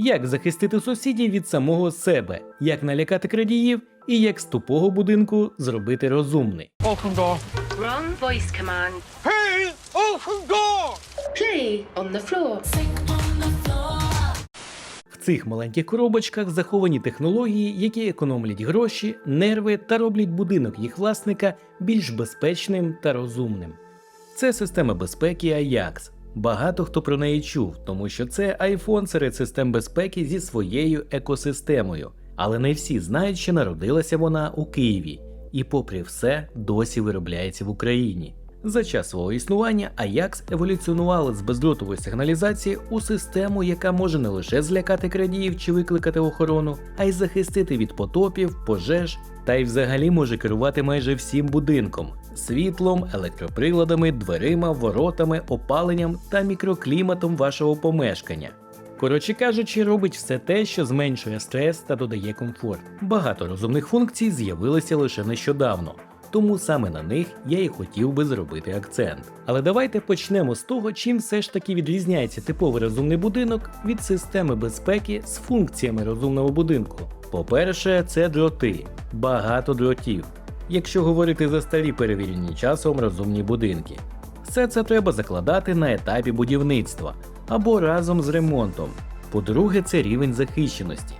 як захистити сусідів від самого себе, як налякати крадіїв і як з тупого будинку зробити розумний. Open door. Wrong voice command. Hey, open door! Play on the floor. В цих маленьких коробочках заховані технології, які економлять гроші, нерви та роблять будинок їх власника більш безпечним та розумним. Це система безпеки Ajax. Багато хто про неї чув, тому що це iPhone серед систем безпеки зі своєю екосистемою. Але не всі знають, що народилася вона у Києві, і, попри все, досі виробляється в Україні. За час свого існування Ajax еволюціонувала з бездротової сигналізації у систему, яка може не лише злякати крадіїв чи викликати охорону, а й захистити від потопів, пожеж, та й взагалі може керувати майже всім будинком світлом, електроприладами, дверима, воротами, опаленням та мікрокліматом вашого помешкання. Коротше кажучи, робить все те, що зменшує стрес та додає комфорт. Багато розумних функцій з'явилися лише нещодавно, тому саме на них я і хотів би зробити акцент. Але давайте почнемо з того, чим все ж таки відрізняється типовий розумний будинок від системи безпеки з функціями розумного будинку. По-перше, це дроти, багато дротів. Якщо говорити за старі перевірені часом розумні будинки. Все це треба закладати на етапі будівництва або разом з ремонтом. По-друге, це рівень захищеності.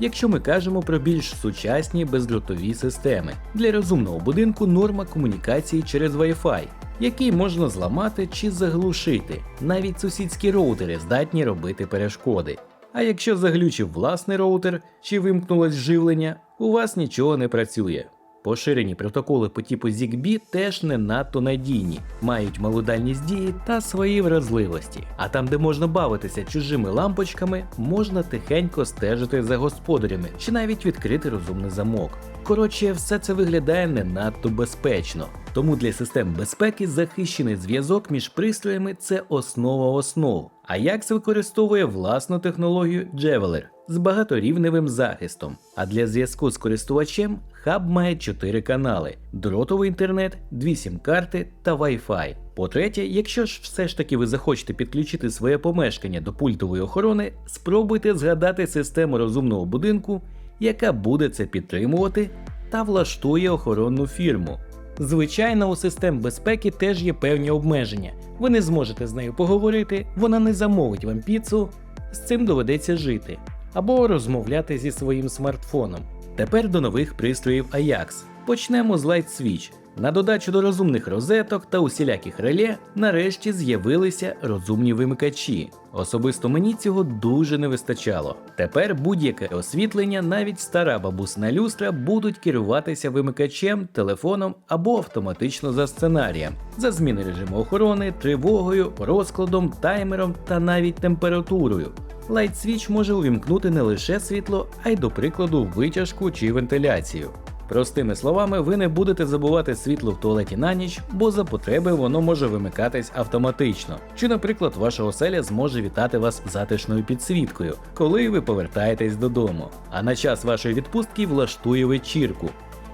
Якщо ми кажемо про більш сучасні бездротові системи, для розумного будинку норма комунікації через Wi-Fi, який можна зламати чи заглушити. Навіть сусідські роутери здатні робити перешкоди. А якщо заглючив власний роутер чи вимкнулось живлення, у вас нічого не працює. Поширені протоколи по типу ZigBee теж не надто надійні, мають малу дальність дії та свої вразливості. А там, де можна бавитися чужими лампочками, можна тихенько стежити за господарями чи навіть відкрити розумний замок. Коротше, все це виглядає не надто безпечно. Тому для систем безпеки захищений зв'язок між пристроями це основа основ. Ajax використовує власну технологію Javeler з багаторівневим захистом. А для зв'язку з користувачем хаб має 4 канали: дротовий інтернет, дві сім-карти та Wi-Fi. По-третє, якщо ж все ж таки ви захочете підключити своє помешкання до пультової охорони, спробуйте згадати систему розумного будинку, яка буде це підтримувати та влаштує охоронну фірму. Звичайно, у систем безпеки теж є певні обмеження. Ви не зможете з нею поговорити, вона не замовить вам піцу, з цим доведеться жити, або розмовляти зі своїм смартфоном. Тепер до нових пристроїв Ajax. Почнемо з Light Switch. На додачу до розумних розеток та усіляких реле нарешті з'явилися розумні вимикачі. Особисто мені цього дуже не вистачало. Тепер будь-яке освітлення, навіть стара бабусина люстра, будуть керуватися вимикачем, телефоном або автоматично за сценарієм, за зміни режиму охорони, тривогою, розкладом, таймером та навіть температурою. Light Switch може увімкнути не лише світло, а й, до прикладу, витяжку чи вентиляцію. Простими словами, ви не будете забувати світло в туалеті на ніч, бо за потреби воно може вимикатись автоматично. Чи, наприклад, ваша оселя зможе вітати вас затишною підсвіткою, коли ви повертаєтесь додому. А на час вашої відпустки влаштує вечірку.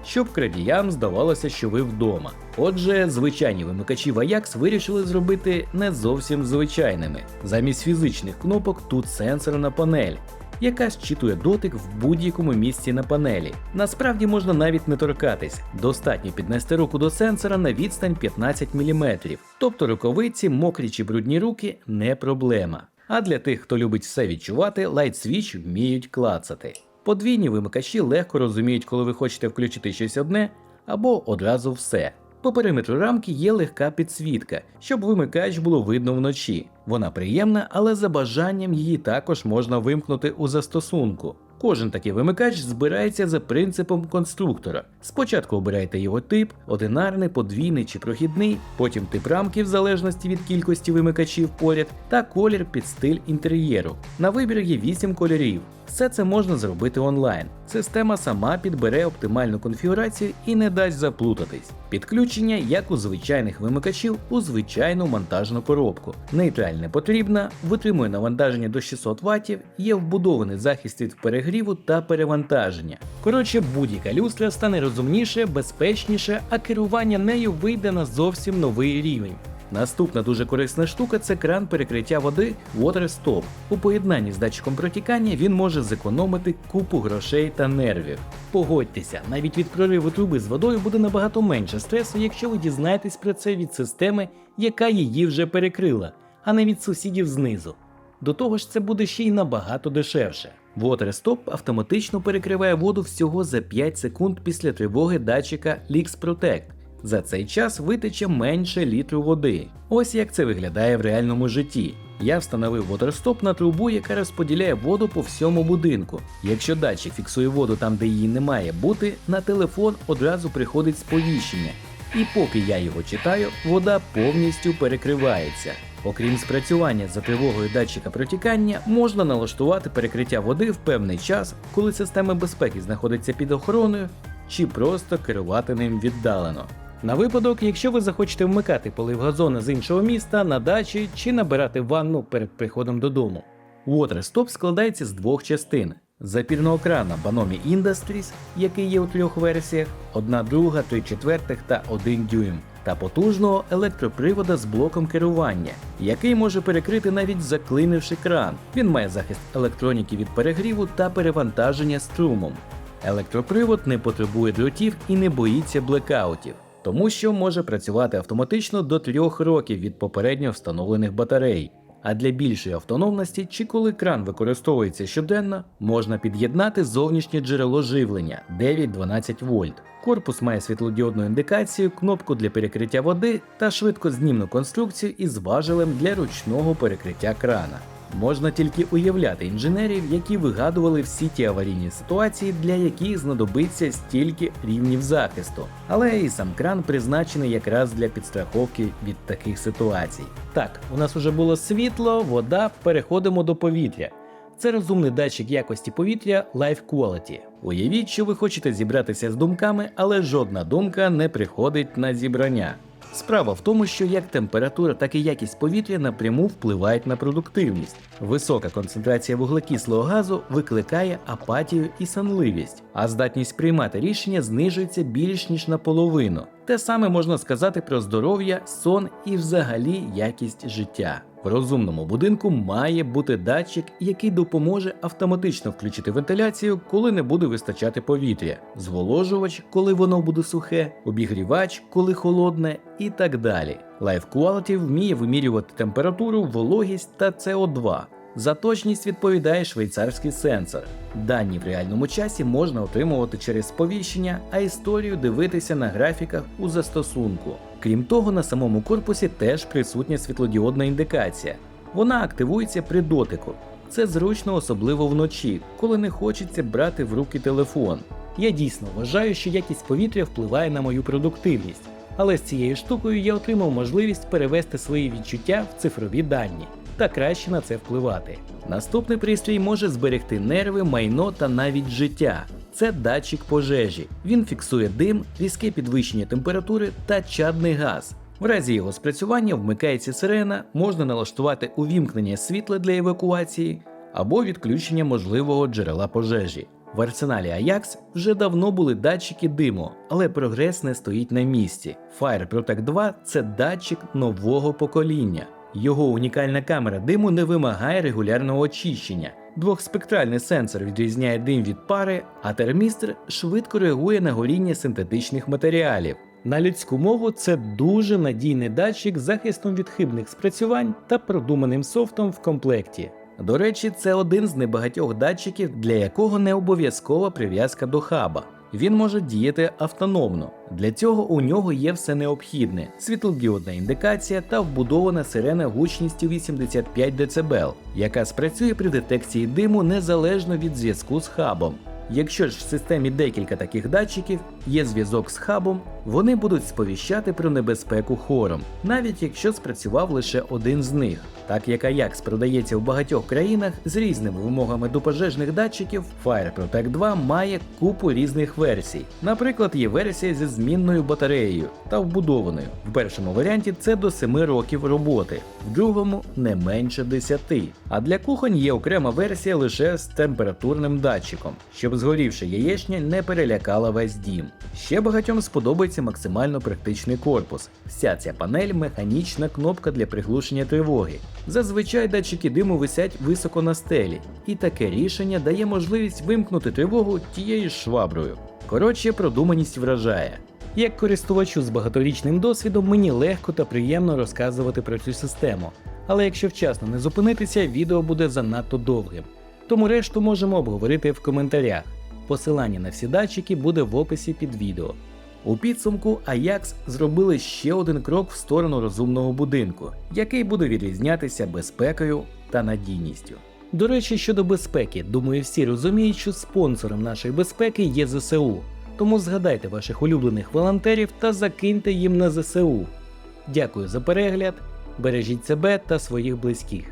Щоб крадіям здавалося, що ви вдома. Отже, звичайні вимикачі Ajax вирішили зробити не зовсім звичайними. Замість фізичних кнопок тут сенсорна панель, яка щитує дотик в будь-якому місці на панелі. Насправді можна навіть не торкатись, достатньо піднести руку до сенсора на відстань 15 мм. Тобто рукавиці, мокрі чи брудні руки не проблема. А для тих, хто любить все відчувати, Light Switch вміють клацати. Подвійні вимикачі легко розуміють, коли ви хочете включити щось одне або одразу все. По периметру рамки є легка підсвітка, щоб вимикач було видно вночі. Вона приємна, але за бажанням її також можна вимкнути у застосунку. Кожен такий вимикач збирається за принципом конструктора. Спочатку обирайте його тип, одинарний, подвійний чи прохідний, потім тип рамки в залежності від кількості вимикачів поряд, та колір під стиль інтер'єру. На вибір є 8 кольорів. Все це можна зробити онлайн. Система сама підбере оптимальну конфігурацію і не дасть заплутатись. Підключення, як у звичайних вимикачів, у звичайну монтажну коробку. Нейтральне потрібна, витримує навантаження до 600 Вт, є вбудований захист від перегріву та перевантаження. Коротше, будь-яка люстра стане розумніше, безпечніше, а керування нею вийде на зовсім новий рівень. Наступна дуже корисна штука це кран перекриття води Water Stop. У поєднанні з датчиком протікання він може зекономити купу грошей та нервів. Погодьтеся, навіть від прориву труби з водою буде набагато менше стресу, якщо ви дізнаєтесь про це від системи, яка її вже перекрила, а не від сусідів знизу. До того ж, це буде ще й набагато дешевше. WaterStop автоматично перекриває воду всього за 5 секунд після тривоги датчика Leaks Protect. За цей час витече менше літру води. Ось як це виглядає в реальному житті. Я встановив WaterStop на трубу, яка розподіляє воду по всьому будинку. Якщо датчик фіксує воду там, де її не має бути, на телефон одразу приходить сповіщення. І поки я його читаю, вода повністю перекривається. Окрім спрацювання за тривогою датчика протікання, можна налаштувати перекриття води в певний час, коли система безпеки знаходиться під охороною, чи просто керувати ним віддалено. На випадок, якщо ви захочете вмикати полив газону з іншого міста на дачі чи набирати ванну перед приходом додому. WaterStop складається з двох частин: запірного крана Bonomi Industries, який є у трьох версіях, одна друга, три четвертих та 1 дюйм, та потужного електропривода з блоком керування, який може перекрити навіть заклинивши кран. Він має захист електроніки від перегріву та перевантаження струмом. Електропривод не потребує дротів і не боїться блекаутів, тому що може працювати автоматично до 3 років від попередньо встановлених батарей. А для більшої автономності, чи коли кран використовується щоденно, можна під'єднати зовнішнє джерело живлення 9-12 вольт. Корпус має світлодіодну індикацію, кнопку для перекриття води та швидкознімну конструкцію із важелем для ручного перекриття крана. Можна тільки уявляти інженерів, які вигадували всі ті аварійні ситуації, для яких знадобиться стільки рівнів захисту. Але і сам кран призначений якраз для підстраховки від таких ситуацій. Так, у нас уже було світло, вода, переходимо до повітря. Це розумний датчик якості повітря Life Quality. Уявіть, що ви хочете зібратися з думками, але жодна думка не приходить на зібрання. Справа в тому, що як температура, так і якість повітря напряму впливають на продуктивність. Висока концентрація вуглекислого газу викликає апатію і сонливість, а здатність приймати рішення знижується більш ніж наполовину. Те саме можна сказати про здоров'я, сон і взагалі якість життя. В розумному будинку має бути датчик, який допоможе автоматично включити вентиляцію, коли не буде вистачати повітря, зволожувач, коли воно буде сухе, обігрівач, коли холодне, і так далі. Life Quality вміє вимірювати температуру, вологість та CO2. За точність відповідає швейцарський сенсор. Дані в реальному часі можна отримувати через сповіщення, а історію дивитися на графіках у застосунку. Крім того, на самому корпусі теж присутня світлодіодна індикація. Вона активується при дотику. Це зручно, особливо вночі, коли не хочеться брати в руки телефон. Я дійсно вважаю, що якість повітря впливає на мою продуктивність, але з цією штукою я отримав можливість перевести свої відчуття в цифрові дані та краще на це впливати. Наступний пристрій може зберегти нерви, майно та навіть життя. Це датчик пожежі. Він фіксує дим, різке підвищення температури та чадний газ. В разі його спрацювання вмикається сирена, можна налаштувати увімкнення світла для евакуації або відключення можливого джерела пожежі. В арсеналі Ajax вже давно були датчики диму, але прогрес не стоїть на місці. Fire Protect 2 це датчик нового покоління. Його унікальна камера диму не вимагає регулярного очищення. Двохспектральний сенсор відрізняє дим від пари, а термістр швидко реагує на горіння синтетичних матеріалів. На людську мову це дуже надійний датчик з захистом від хибних спрацювань та продуманим софтом в комплекті. До речі, це один з небагатьох датчиків, для якого не обов'язкова прив'язка до хаба. Він може діяти автономно. Для цього у нього є все необхідне: світлодіодна індикація та вбудована сирена гучністю 85 дБ, яка спрацює при детекції диму незалежно від зв'язку з хабом. Якщо ж в системі декілька таких датчиків є зв'язок з хабом, вони будуть сповіщати про небезпеку хором, навіть якщо спрацював лише один з них. Так як Ajax продається в багатьох країнах з різними вимогами до пожежних датчиків, Fire Protect 2 має купу різних версій. Наприклад, є версія зі змінною батареєю та вбудованою. В першому варіанті це до 7 років роботи, в другому не менше 10. А для кухонь є окрема версія лише з температурним датчиком, щоб згорівша яєчня не перелякала весь дім. Ще багатьом сподобається максимально практичний корпус. Вся ця панель механічна кнопка для приглушення тривоги. Зазвичай датчики диму висять високо на стелі, і таке рішення дає можливість вимкнути тривогу тією ж шваброю. Коротше, продуманість вражає. Як користувачу з багаторічним досвідом, мені легко та приємно розказувати про цю систему, але якщо вчасно не зупинитися, відео буде занадто довгим. Тому решту можемо обговорити в коментарях. Посилання на всі датчики буде в описі під відео. У підсумку Ajax зробили ще один крок в сторону розумного будинку, який буде відрізнятися безпекою та надійністю. До речі, щодо безпеки, думаю, всі розуміють, що спонсором нашої безпеки є ЗСУ. Тому згадайте ваших улюблених волонтерів та закиньте їм на ЗСУ. Дякую за перегляд, бережіть себе та своїх близьких.